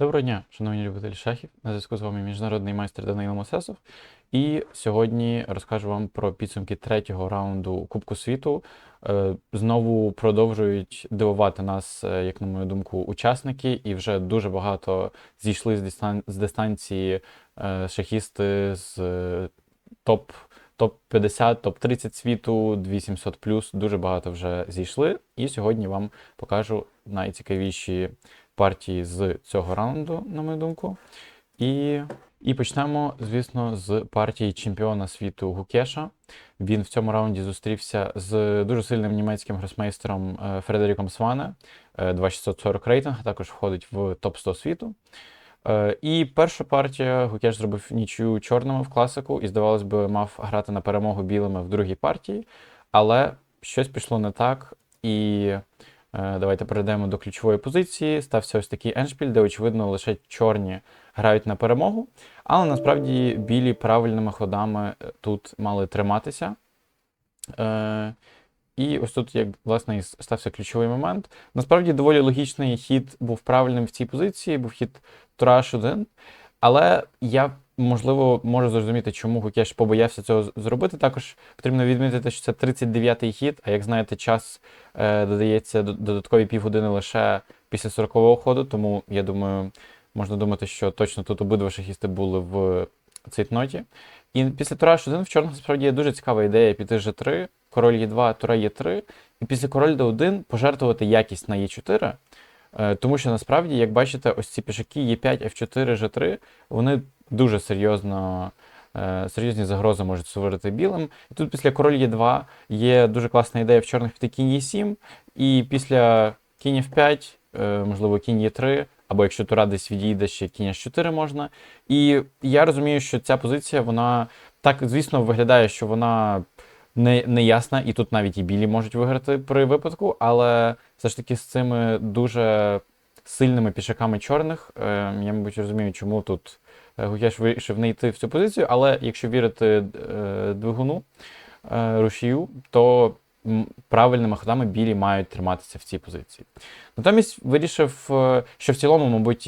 Доброго дня, шановні любителі шахів. На зв'язку з вами міжнародний майстер Данило Мосесов. І сьогодні розкажу вам про підсумки третього раунду Кубку світу. Е, Знову продовжують дивувати нас, е, як на мою думку, учасники, і вже дуже багато зійшли з дистан- з дистанції е, шахісти з топ. Топ-50, топ-30 світу, 2700 дуже багато вже зійшли. І сьогодні вам покажу найцікавіші партії з цього раунду, на мою думку. І, і почнемо, звісно, з партії чемпіона світу Гукеша. Він в цьому раунді зустрівся з дуже сильним німецьким гросмейстером е, Фредеріком Сване, е, 2640 рейтинг, також входить в топ-100 світу. Е, І перша партія Гукеш зробив нічию чорними в класику і, здавалось би, мав грати на перемогу білими в другій партії, але щось пішло не так. І е, давайте перейдемо до ключової позиції. Стався ось такий еншпіль, де, очевидно, лише чорні грають на перемогу. Але насправді білі правильними ходами е, тут мали триматися. Е, і ось тут, як власне, і стався ключовий момент. Насправді доволі логічний хід був правильним в цій позиції, був хід Тура H1. Але я, можливо, можу зрозуміти, чому Гукеш побоявся цього зробити. Також потрібно відмітити, що це 39-й хід, а як знаєте, час е, додається додаткові півгодини лише після 40-го ходу, тому я думаю, можна думати, що точно тут обидва шахісти були в цейтноті. І після Тура H1 в чорних насправді є дуже цікава ідея піти G3, король Е2, Тура Е3, і після король Д1 пожертвувати якість на Е4. Е, Тому що насправді, як бачите, ось ці пішаки Е5, F4, G3, вони дуже серйозно, е, серйозні загрози можуть суверити білим. І тут після король Е2 є дуже класна ідея в чорних піти кінь Е7, і після кінь F5, е, можливо, кінь Е3, або якщо тура десь відійде, ще кінь H4 можна. І я розумію, що ця позиція, вона так, звісно, виглядає, що вона не, не ясна, і тут навіть і білі можуть виграти при випадку, але все ж таки з цими дуже сильними пішаками чорних, е, я, мабуть, розумію, чому тут Гукеш вирішив не йти в цю позицію, але якщо вірити е, двигуну е, рушію, то правильними ходами білі мають триматися в цій позиції. Натомість вирішив, е, що в цілому, мабуть,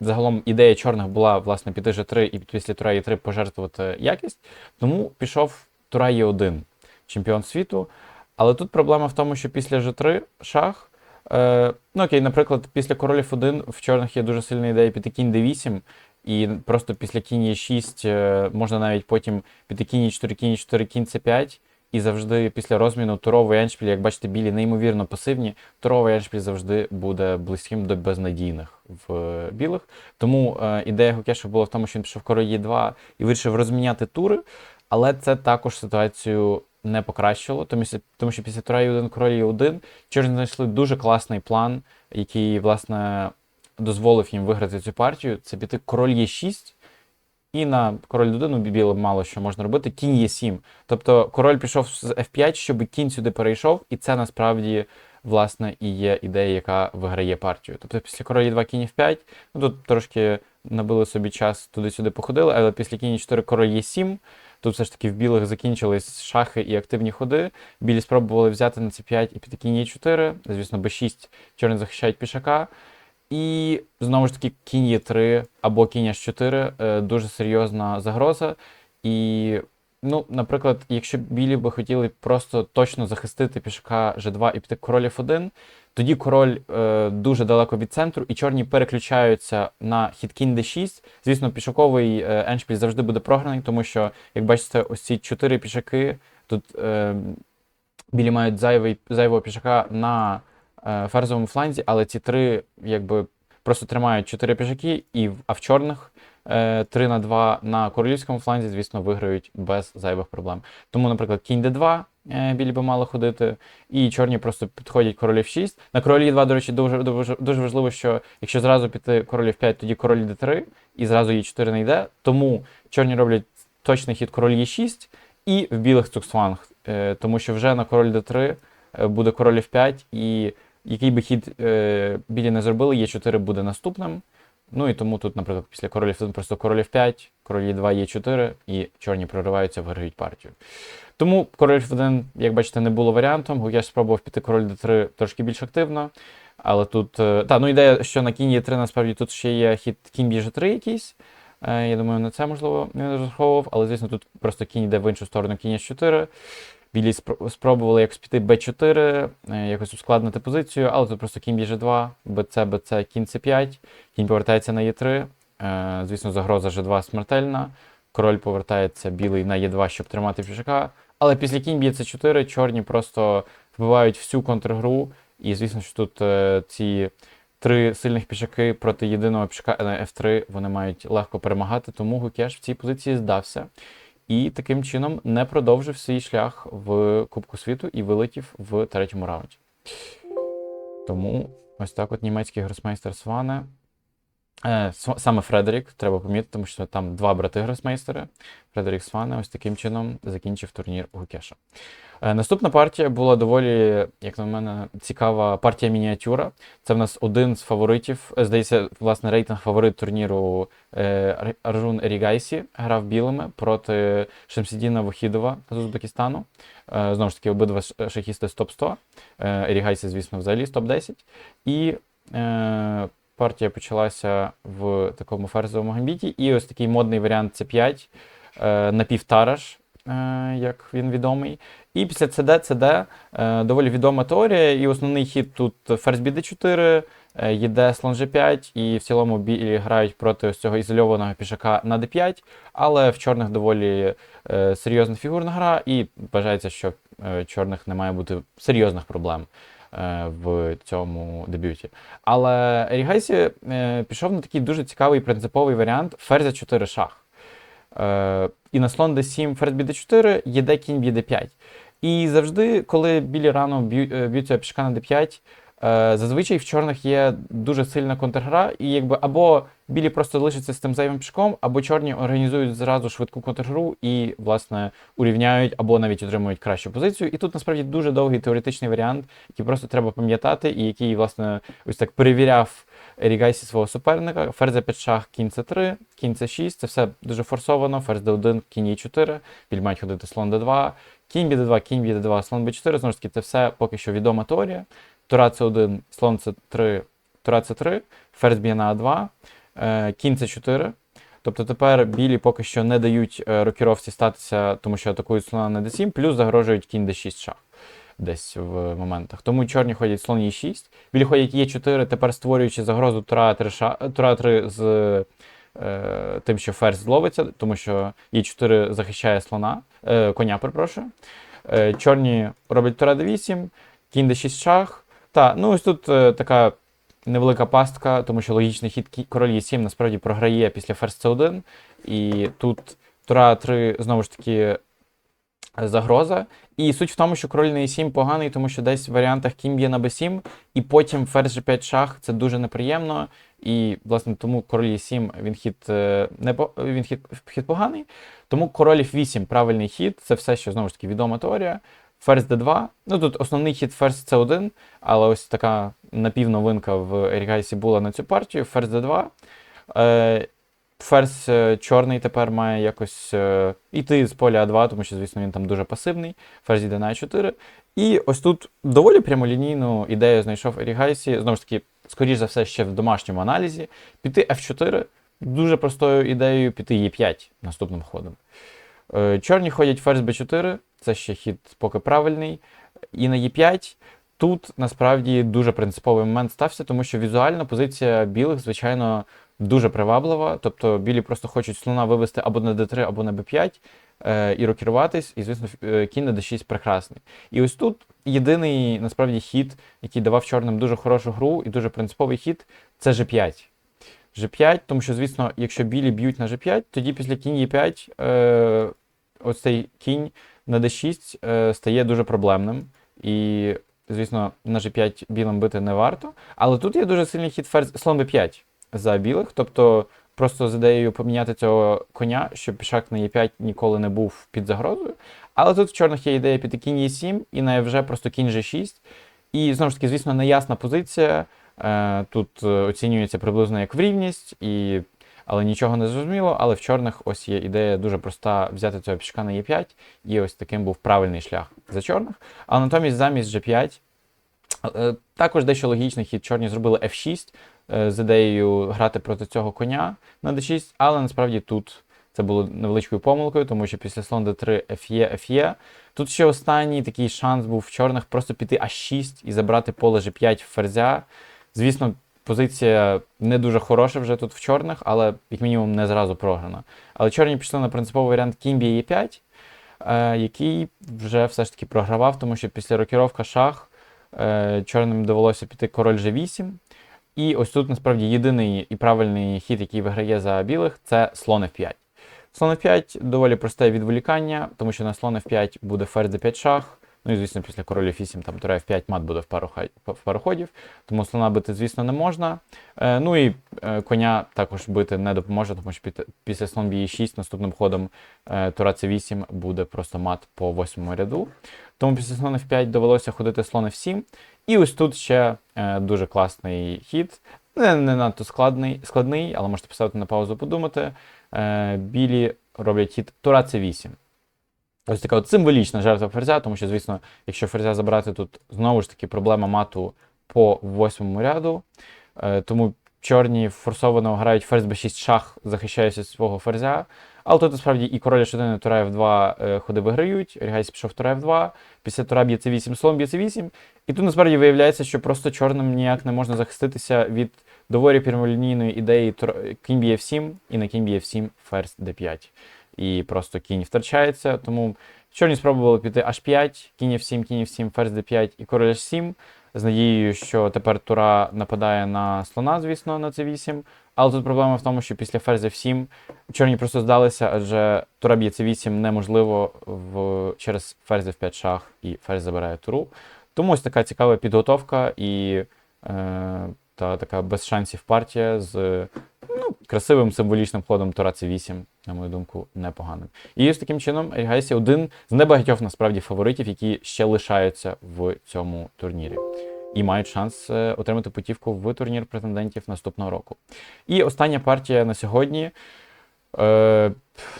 загалом ідея чорних була власне піти G3 і після Тура Е3 пожертвувати якість, тому пішов Тура Е1, чемпіон світу. Але тут проблема в тому, що після G3 шах. Е, ну окей, наприклад, після королів 1 в чорних є дуже сильна ідея піти кінь d8, і просто після кінь e6 е, можна навіть потім піти кінь e4, кінь e4, кінь c5, і завжди після розміну туровий еншпіль, як бачите, білі неймовірно пасивні, туровий еншпіль завжди буде близьким до безнадійних в е, білих. Тому е, ідея Гукеша була в тому, що він пішов король e2 і вирішив розміняти тури, але це також ситуацію не покращило, тому, тому що після тура e1, король e1 чорні знайшли дуже класний план, який, власне, дозволив їм виграти цю партію. Це піти король Е6, і на король d1, ну, білим мало що можна робити, кінь Е7. Тобто король пішов з F5, щоб кінь сюди перейшов, і це насправді. Власне, і є ідея, яка виграє партію. Тобто після королі 2 кінь F5, ну тут трошки набили собі час, туди-сюди походили, але після кінь 4 король Е7, тут все ж таки в білих закінчились шахи і активні ходи. Білі спробували взяти на c5 і піти кінь Е4, звісно, b6, чорні захищають пішака. І знову ж таки кінь Е3 або кінь H4 е, дуже серйозна загроза. І, ну, наприклад, якщо білі би хотіли просто точно захистити пішака G2 і піти король F1, тоді король е, дуже далеко від центру, і чорні переключаються на хід кінь d6. Звісно, пішаковий е, еншпіль завжди буде програний, тому що, як бачите, ось ці чотири пішаки тут е, білі мають зайвий, зайвого пішака на ферзовому фланзі, але ці три якби просто тримають чотири пішаки, і в- а в чорних е, 3 на 2 на королівському фланзі, звісно, виграють без зайвих проблем. Тому, наприклад, кінь d2 е, білі би мали ходити, і чорні просто підходять король f6. На королі 2, до речі, дуже, дуже, важливо, що якщо зразу піти король f5, тоді король d3, і зразу e4 не йде. Тому чорні роблять точний хід король e6 і в білих цуксфланг, е, тому що вже на король d3 е, буде король f5, і який би хід е, білі не зробили, Е4 буде наступним. Ну і тому тут, наприклад, після король F1 просто король F5, король Е2, Е4, і чорні прориваються, виграють партію. Тому король F1, як бачите, не було варіантом. Гуяш спробував піти король D3 трошки більш активно. Але тут. е, Та, ну ідея, що на кінь Е3 насправді тут ще є хід кінь біже 3 якийсь. Е, Я думаю, на це можливо він розраховував, але звісно, тут просто кінь йде в іншу сторону кінь С4. Білі спробували якось піти Б4, е, якось ускладнити позицію, але тут просто кінь біже 2, БЦ, БЦ, кінь С5, кінь повертається на Е3. Е, Звісно, загроза Ж2 смертельна. Король повертається білий на Е2, щоб тримати пішака. Але після кінь б'є С4, чорні просто вбивають всю контргру. І звісно, що тут е, ці три сильних пішаки проти єдиного пішака на F3 вони мають легко перемагати, тому Гукеш в цій позиції здався. І таким чином не продовжив свій шлях в Кубку світу і вилетів в третьому раунді. Тому ось так от німецький гросмейстер Сване. Е, саме Фредерік, треба помітити, тому що там два брати гросмейстери. Фредерік Сване ось таким чином закінчив турнір Гукеша. Е, Наступна партія була доволі, як на мене, цікава партія мініатюра. Це в нас один з фаворитів. е, Здається, власне, рейтинг фаворит турніру е, Аржун Ерігайсі грав білими проти Шемсідіна Вахідова з Узбекистану. Знову ж таки, обидва шахісти з топ-100. Е, Ерігайсі, звісно, взагалі з топ-10. І партія почалася в такому ферзовому гамбіті. І ось такий модний варіант це 5 е, напівтараш, як він відомий. І після CD, CD е, доволі відома теорія, і основний хід тут ферзь BD4, е, слон G5, і в цілому білі грають проти ось цього ізольованого пішака на D5, але в чорних доволі е, серйозна фігурна гра, і вважається, що е, чорних не має бути серйозних проблем в цьому дебюті. Але Ерігайсі е, пішов на такий дуже цікавий принциповий варіант ферзя 4 шах. І на слон d7 ферзь bd4, єде кінь bd5. І завжди, коли білі рано е, б'ються пішка на d5, е, зазвичай в чорних є дуже сильна контргра, і якби або білі просто лишаться з тим зайвим пішком, або чорні організують зразу швидку контргру і, власне, урівняють або навіть отримують кращу позицію. І тут насправді дуже довгий теоретичний варіант, який просто треба пам'ятати, і який, власне, ось так перевіряв Ерігайсі свого суперника. Ферзь 5 шах, кінь С3, кінь С6. Це все дуже форсовано. Ферзь Д1, кінь Е4, біль мають ходити слон Д2, кінь Б2, кінь Б2, слон Б4. Знову ж таки, це все поки що відома теорія. Тура С1, слон С3, Тура С3, ферзь б'є на А2, е, кінь С4. Тобто тепер білі поки що не дають е, рокіровці статися, тому що атакують слона на d7, плюс загрожують кінь d6 шах десь в моментах. Тому чорні ходять слон Е6, білі ходять Е4, тепер створюючи загрозу 3. Тура 3 з е, тим, що ферзь зловиться, тому що Е4 захищає слона, е, коня, перепрошую. Е, чорні роблять Тура d8, кінь d6 шах. Та, ну ось тут е, така невелика пастка, тому що логічний хід король e 7 насправді програє після ферзь c 1 І тут Тура 3 знову ж таки загроза. І суть в тому, що король на e7 поганий, тому що десь в варіантах кінь б'є на b7, і потім ферзь g5 шах це дуже неприємно. І, власне, тому король e7 він хід, е, не він хід, хід поганий. Тому король f8 правильний хід, це все, що знову ж таки відома теорія. Ферзь d2. Ну тут основний хід ферзь c1, але ось така напівновинка в Ерігайсі була на цю партію. Ферзь d2. Е, Ферзь е, чорний тепер має якось е, йти з поля А2, тому що, звісно, він там дуже пасивний. Ферзь йде на А4. І ось тут доволі прямолінійну ідею знайшов Ерігайсі. Знову ж таки, скоріш за все, ще в домашньому аналізі. Піти F4 дуже простою ідеєю піти Е5 наступним ходом. Е, Чорні ходять ферзь Б4, це ще хід поки правильний. І на Е5 тут насправді дуже принциповий момент стався, тому що візуально позиція білих, звичайно, дуже приваблива. Тобто білі просто хочуть слона вивести або на d3, або на b5 е, і рокіруватись, і, звісно, кінь на d6 прекрасний. І ось тут єдиний насправді хід, який давав чорним дуже хорошу гру і дуже принциповий хід, це g5. G5, тому що, звісно, якщо білі б'ють на G5, тоді після кінь E5 е, ось цей кінь на D6 е, стає дуже проблемним. І, звісно, на G5 білим бити не варто. Але тут є дуже сильний хід ферзь слон B5 за білих. Тобто просто з ідеєю поміняти цього коня, щоб пішак на Е5 ніколи не був під загрозою. Але тут в чорних є ідея піти кінь Е7 і на вже просто кінь G6. І знову ж таки, звісно, неясна позиція. Е, Тут е, оцінюється приблизно як в рівність, і... але нічого не зрозуміло. Але в чорних ось є ідея дуже проста взяти цього пішка на Е5, і ось таким був правильний шлях за чорних. А натомість замість G5 Е, Також дещо логічний хід чорні зробили F6 е, з ідеєю грати проти цього коня на D6, але насправді тут це було невеличкою помилкою, тому що після слон D3 Ф'є, Ф'є. Тут ще останній такий шанс був в чорних просто піти А6 і забрати поле G5 в ферзя. Звісно, позиція не дуже хороша вже тут в чорних, але як мінімум не зразу програна. Але чорні пішли на принциповий варіант кінь б'є Е5, е, який вже все ж таки програвав, тому що після рокіровка шах е, чорним довелося піти король G8. І ось тут насправді єдиний і правильний хід, який виграє за білих, це слон F5. Слон F5 доволі просте відволікання, тому що на слон F5 буде ферзь D5 шах. Ну і, звісно, після короля F8 там тура F5 мат буде в пару, в пару ходів, тому слона бити, звісно, не можна. Е, ну і е, коня також бити не допоможе, тому що під- після слон б'є 6 наступним ходом е, тура C8 буде просто мат по восьмому ряду. Тому після слон F5 довелося ходити слон F7. І ось тут ще е, дуже класний хід. Не, не надто складний, складний, але можете поставити на паузу подумати. Е, білі роблять хід тура C8. Ось така от символічна жертва ферзя, тому що, звісно, якщо ферзя забрати, тут знову ж таки проблема мату по восьмому ряду. Е, тому чорні форсовано грають ферзь b6 шах, захищаючи свого ферзя. Але тут насправді і король H1, і тура F2 е, ходи виграють. Рігайс пішов тура F2, після тура б'є C8, слон б'є C8. І тут насправді виявляється, що просто чорним ніяк не можна захиститися від доволі прямолінійної ідеї кінь б'є F7 і на кінь б'є F7 ферзь D5. І просто кінь втрачається. Тому чорні спробували піти H5, кінь F7, кінь F7, ферзь D5 і король H7. З надією, що тепер тура нападає на слона, звісно, на C8. Але тут проблема в тому, що після ферзь F7 чорні просто здалися, адже тура б'є C8 неможливо в... через ферзь F5 шах і ферзь забирає туру. Тому ось така цікава підготовка і е, та така без шансів партія з ну, красивим символічним ходом Тура C8, на мою думку, непоганим. І ось таким чином Рігайсі один з небагатьох насправді фаворитів, які ще лишаються в цьому турнірі. І мають шанс е, отримати путівку в турнір претендентів наступного року. І остання партія на сьогодні. Е,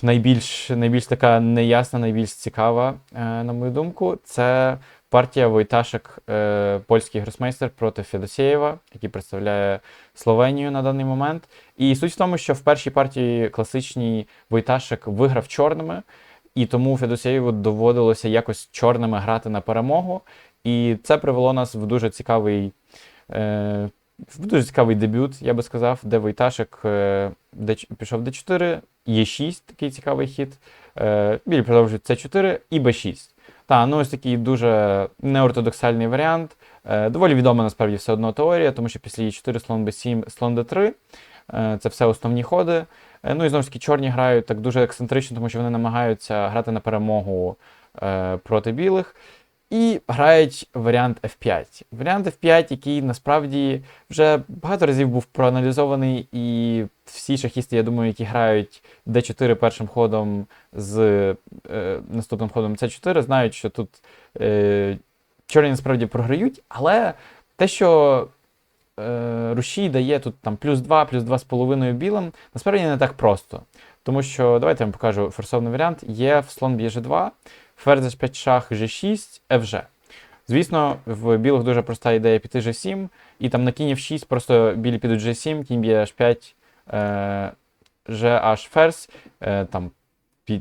найбільш, найбільш така неясна, найбільш цікава, е, на мою думку, це партія Войташек, е, польський гросмейстер проти Федосєєва, який представляє Словенію на даний момент. І суть в тому, що в першій партії класичній Войташек виграв чорними, і тому Федосєєву доводилося якось чорними грати на перемогу. І це привело нас в дуже цікавий. Е, в дуже цікавий дебют, я би сказав, де Войташек е, пішов d4, Е6, такий цікавий хід. Е, білі продовжують С4 і Б6. Та, ну ось такий дуже неортодоксальний варіант. Е, доволі відома насправді все одно теорія, тому що після Е4 слон Б7, слон Д3 е, це все основні ходи. Е, ну і знову ж таки, чорні грають так дуже ексцентрично, тому що вони намагаються грати на перемогу е, проти білих. І грають варіант F5. Варіант F5, який насправді вже багато разів був проаналізований, і всі шахісти, я думаю, які грають D4 першим ходом з е, наступним ходом C4, знають, що тут е, чорні насправді програють, але те, що е, Рушій дає тут там плюс 2, плюс 2,5 білим, насправді не так просто. Тому що, давайте я вам покажу форсовний варіант. Є в слон б'є G2, ферзь 5 шах G6, FG. Звісно, в білих дуже проста ідея піти G7, і там на кінь F6 просто білі підуть G7, кінь б'є H5, е, GH ферзь. Е, там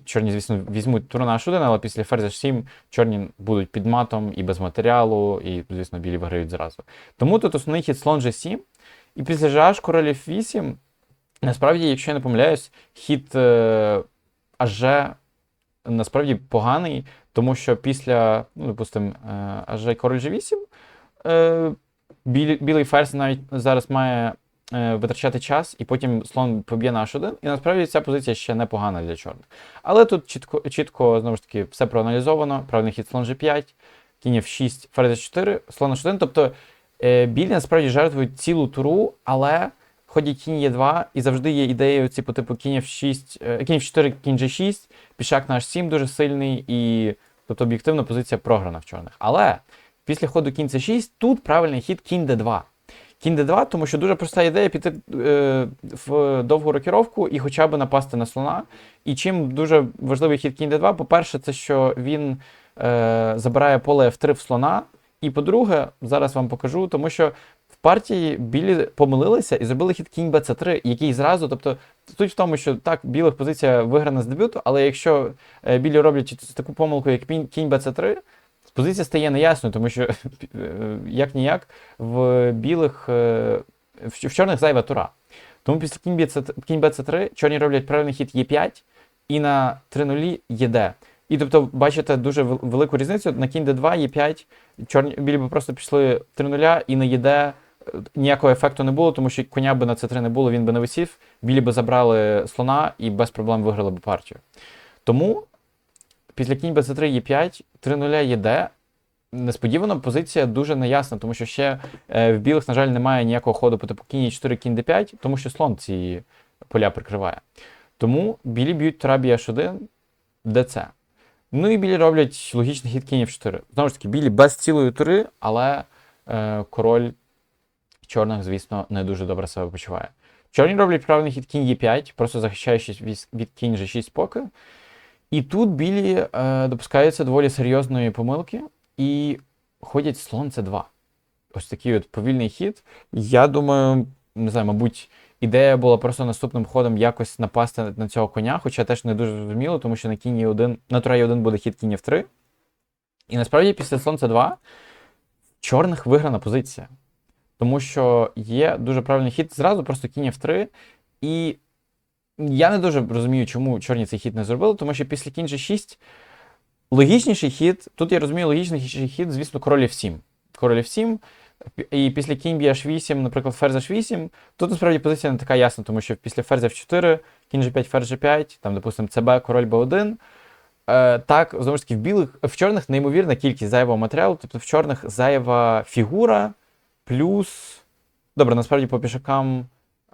чорні, звісно, візьмуть туру на H1, але після ферзь H7 чорні будуть під матом і без матеріалу, і, звісно, білі виграють зразу. Тому тут основний хід слон G7, і після GH король F8, насправді, якщо я не помиляюсь, хід е, AG насправді поганий, тому що після, ну, допустимо, аж король G8, е, білий, білий навіть зараз має е, витрачати час, і потім слон поб'є на H1, і насправді ця позиція ще непогана для чорних. Але тут чітко, чітко знову ж таки, все проаналізовано, правильний хід слон G5, кінь F6, ферзь 4, слон H1, тобто е, білі насправді жертвують цілу туру, але ходять кінь Е2, і завжди є ідеї оці по типу кінь F6, е, кінь F4, кінь G6, пішак на H7 дуже сильний, і тобто об'єктивно позиція програна в чорних. Але після ходу кінь C6 тут правильний хід кінь D2. Кінь D2, тому що дуже проста ідея піти е, в довгу рокіровку і хоча б напасти на слона. І чим дуже важливий хід кінь D2, по-перше, це що він е, забирає поле F3 в слона, І по-друге, зараз вам покажу, тому що партії білі помилилися і зробили хід кінь bc3, який зразу, тобто суть в тому, що так, білих позиція виграна з дебюту, але якщо е, білі роблять таку помилку, як кінь bc3, позиція стає неясною, тому що е, як ніяк в білих е, в, чорних зайва тура. Тому після кінь bc, кінь bc3 чорні роблять правильний хід e5 і на 3 нулі єд. І тобто, бачите дуже велику різницю на кінь d2, e5, чорні білі би просто пішли 3 нуля і на єд ніякого ефекту не було, тому що коня би на c3 не було, він би не висів, білі би забрали слона і без проблем виграли б партію. Тому після кінь bc3, e5, 3 нуля єд, несподівано позиція дуже неясна, тому що ще е, в білих, на жаль, немає ніякого ходу по типу кінь 4, кінь d5, тому що слон ці поля прикриває. Тому білі б'ють тура h1, ДЦ. Ну і білі роблять логічний хід кінь f4. Знову ж таки, білі без цілої тури, але е, король чорних, звісно, не дуже добре себе почуває. Чорні роблять правильний хід кінь e5, просто захищаючись від, кінь g6 поки. І тут білі е, допускаються доволі серйозної помилки і ходять слон c2. Ось такий от повільний хід. Я думаю, не знаю, мабуть, ідея була просто наступним ходом якось напасти на цього коня, хоча теж не дуже зрозуміло, тому що на кінь 1 на тура 1 буде хід кінь f3. І насправді після слон c2 в чорних виграна позиція. Тому що є дуже правильний хід зразу, просто кінь f3. І я не дуже розумію, чому чорні цей хід не зробили, тому що після кінь g6 логічніший хід, тут я розумію, логічніший хід, звісно, король f7. Король f7, і після кінь б'є h8, наприклад, ферзь h8, тут насправді позиція не така ясна, тому що після ферзя f4, кінь g5, ферзь g5, там, допустимо, cb, король b1. Е, так, знову ж таки, в білих, в чорних неймовірна кількість зайвого матеріалу, тобто в чорних зайва фігура, плюс. Добре, насправді по пішакам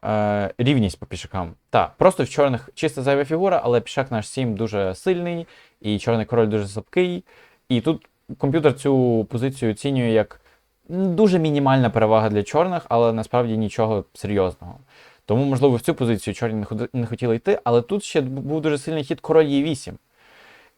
е, рівність по пішакам. Так, просто в чорних чиста зайва фігура, але пішак наш 7 дуже сильний, і чорний король дуже слабкий. І тут комп'ютер цю позицію оцінює як дуже мінімальна перевага для чорних, але насправді нічого серйозного. Тому, можливо, в цю позицію чорні не хотіли йти, але тут ще був дуже сильний хід король Е8.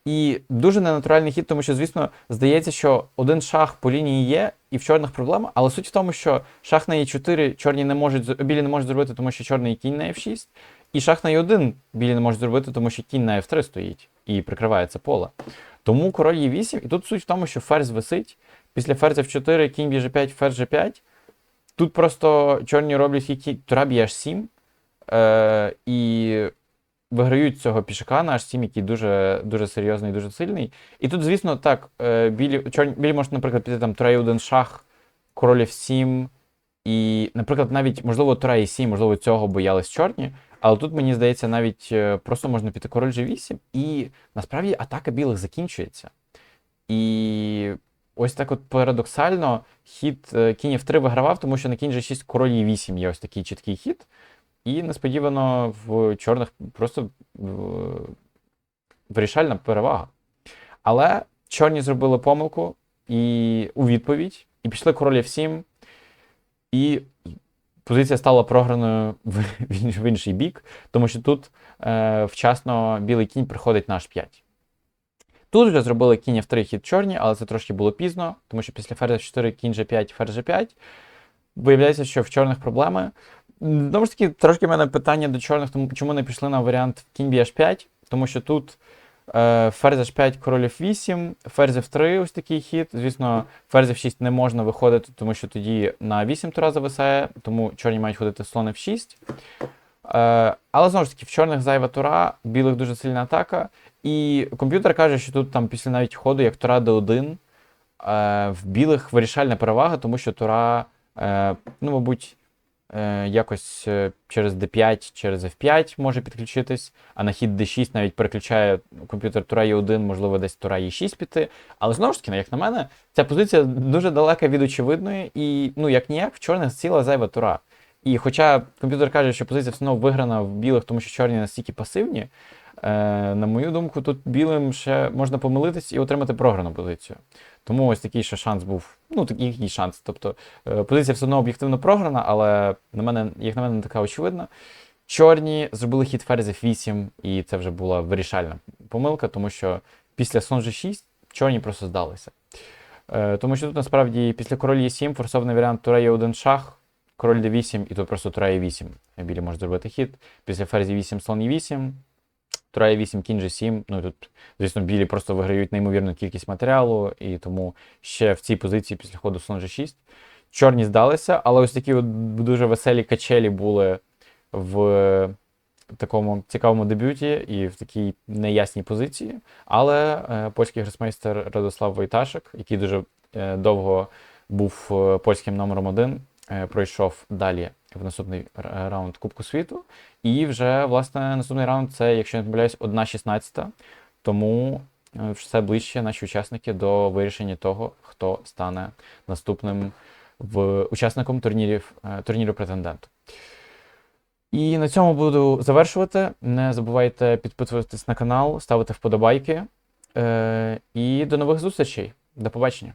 І дуже ненатуральний хід, тому що, звісно, здається, що один шах по лінії є, і в чорних проблема, але суть в тому, що шах на Е4 чорні не можуть, білі не можуть зробити, тому що чорний кінь на F6, і шах на Е1 білі не можуть зробити, тому що кінь на F3 стоїть і прикриває це поле. Тому король Е8, і тут суть в тому, що ферзь висить, після ферзя F4, кінь б'є G5, ферзь G5. Тут просто чорні роблять хід тура б'є H7, е, і виграють цього пішака на H7, який дуже, дуже серйозний, дуже сильний. І тут, звісно, так, е, білі, чорні, білі можуть, наприклад, піти там тура 1 шах, король F7, і, наприклад, навіть, можливо, тура E7, можливо, цього боялись чорні. Але тут, мені здається, навіть е, просто можна піти король G8, і насправді атака білих закінчується. І ось так от парадоксально хід е, кінь F3 вигравав, тому що на кінь G6 король E8 є ось такий чіткий хід. І несподівано в чорних просто вирішальна перевага. Але чорні зробили помилку і у відповідь, і пішли король F7, і позиція стала програною в, в інший бік, тому що тут е, вчасно білий кінь приходить на H5. Тут вже зробили кінь F3 хід чорні, але це трошки було пізно, тому що після ферзя 4 кінь G5, ферзь G5. Виявляється, що в чорних проблеми. Знову ж таки, трошки в мене питання до чорних, тому чому не пішли на варіант кінь h5, тому що тут е, ферзь h5, король f8, ферзь f3 ось такий хід. Звісно, ферзь f6 не можна виходити, тому що тоді на 8 тура зависає, тому чорні мають ходити слон f6. Е, але знову ж таки, в чорних зайва тура, білих дуже сильна атака. І комп'ютер каже, що тут там після навіть ходу, як тура d1, е, в білих вирішальна перевага, тому що тура, е, ну, мабуть, якось е, через d5, через f5 може підключитись, а на хід d6 навіть переключає комп'ютер тура e1, можливо, десь тура e6 піти. Але знову ж таки, як на мене, ця позиція дуже далека від очевидної, і ну, як ніяк, в чорних ціла зайва тура. І хоча комп'ютер каже, що позиція все одно виграна в білих, тому що чорні настільки пасивні, е, на мою думку, тут білим ще можна помилитись і отримати програну позицію. Тому ось такий ще шанс був. Ну, такий шанс. Тобто е, позиція все одно об'єктивно програна, але на мене, як на мене, не така очевидна. Чорні зробили хід ферзь F8, і це вже була вирішальна помилка, тому що після слон G6 чорні просто здалися. Е, тому що тут насправді після король Е7 форсований варіант тура Е1 шах, король Д8 і тут просто тура Е8. Білі може зробити хід. Після ферзі 8 слон Е8, тура Е8, кінь G7. Ну тут, звісно, білі просто виграють неймовірну кількість матеріалу, і тому ще в цій позиції після ходу слон G6. Чорні здалися, але ось такі от дуже веселі качелі були в такому цікавому дебюті і в такій неясній позиції. Але е, польський гросмейстер Радослав Войташик, який дуже е, довго був е, польським номером один, е, пройшов далі в наступний раунд Кубку світу. І вже, власне, наступний раунд це, якщо не помиляюсь, 1-16. Тому е, все ближче наші учасники до вирішення того, хто стане наступним в учасником турнірів, е, турніру претенденту. І на цьому буду завершувати. Не забувайте підписуватись на канал, ставити вподобайки. Е, і до нових зустрічей. До побачення.